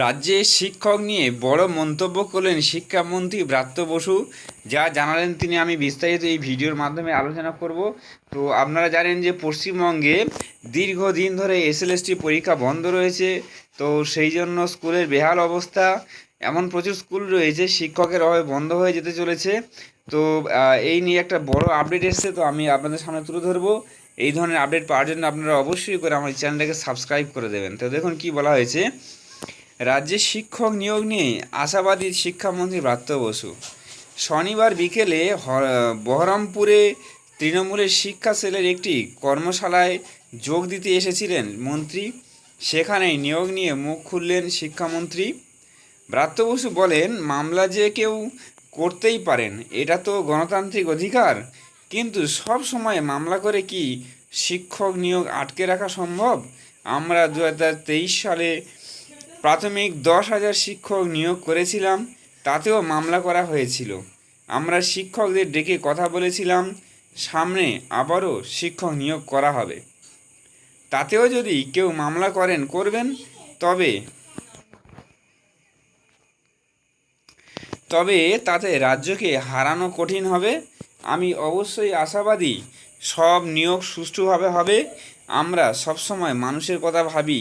রাজ্যে শিক্ষক নিয়ে বড় মন্তব্য করলেন শিক্ষামন্ত্রী ব্রাত্য বসু। যা জানালেন তিনি, আমি বিস্তারিত এই ভিডিওর মাধ্যমে আলোচনা করব। তো আপনারা জানেন যে পশ্চিমবঙ্গে দীর্ঘদিন ধরে এসএলএসটি পরীক্ষা বন্ধ রয়েছে। তো সেই জন্য স্কুলের বেহাল অবস্থা, এমন প্রচুর স্কুল রয়েছে, শিক্ষকের অভাবে বন্ধ হয়ে যেতে চলেছে। তো এই নিয়ে একটা বড় আপডেট এসেছে, তো আমি আপনাদের সামনে তুলে ধরবো। এই ধরনের আপডেট পাওয়ার জন্য আপনারা অবশ্যই করে আমার চ্যানেলটাকে সাবস্ক্রাইব করে দেবেন। তো দেখুন কি বলা হয়েছে। রাজ্যে শিক্ষক নিয়োগ নিয়ে আশাবাদী শিক্ষামন্ত্রী ব্রাত্য বসু। শনিবার বিকেলে বহরমপুরে তৃণমূলের শিক্ষা সেলের একটি কর্মশালায় যোগ দিতে এসেছিলেন মন্ত্রী। সেখানে নিয়োগ নিয়ে মুখ খুললেন শিক্ষামন্ত্রী। ব্রাত্য বসু বলেন, মামলা যে কেউ করতেই পারেন, এটা তো গণতান্ত্রিক অধিকার। কিন্তু সব সময় মামলা করে কি শিক্ষক নিয়োগ আটকে রাখা সম্ভব? আমরা দু হাজার তেইশ সালে প্রাথমিক দশ হাজার শিক্ষক নিয়োগ করেছিলাম, তাতেও মামলা করা হয়েছিল। আমরা শিক্ষকদের ডেকে কথা বলেছিলাম, সামনে আবারও শিক্ষক নিয়োগ করা হবে। তাতেও যদি কেউ মামলা করেন, করবেন, তবে তবে তাতে রাজ্যকে হারানো কঠিন হবে। আমি অবশ্যই আশাবাদী, সব নিয়োগ সুষ্ঠুভাবে হবে। আমরা সবসময় মানুষের কথা ভাবি।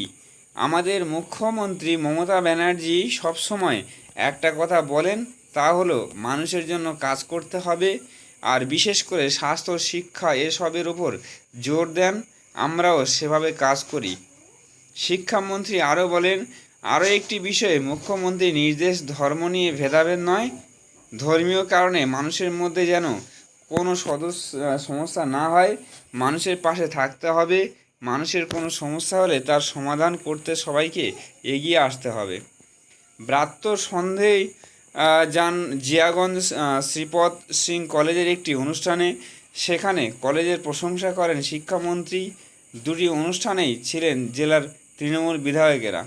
আমাদের মুখ্যমন্ত্রী মমতা ব্যানার্জি সবসময় একটা কথা বলেন, তা হলো মানুষের জন্য কাজ করতে হবে, আর বিশেষ করে স্বাস্থ্য, শিক্ষা এসবের উপর জোর দেন, আমরাও সেভাবে কাজ করি। শিক্ষামন্ত্রী আরও বলেন, আরও একটি বিষয়ে মুখ্যমন্ত্রী নির্দেশ ধর্ম নিয়ে ভেদাভেদ নয়, ধর্মীয় কারণে মানুষের মধ্যে যেন কোনো সদস্য সমস্যা না হয়, মানুষের পাশে থাকতে হবে মানুষের কোনো সমস্যা হলে তার সমাধান করতে সবাইকে এগিয়ে আসতে হবে। ব্রাত্য সন্ধেই যান জিয়াগঞ্জ শ্রীপদ সিং কলেজের একটি অনুষ্ঠানে সেখানে কলেজের প্রশংসা করেন শিক্ষামন্ত্রী। দুটি অনুষ্ঠানেই ছিলেন জেলার তৃণমূল বিধায়কেরা।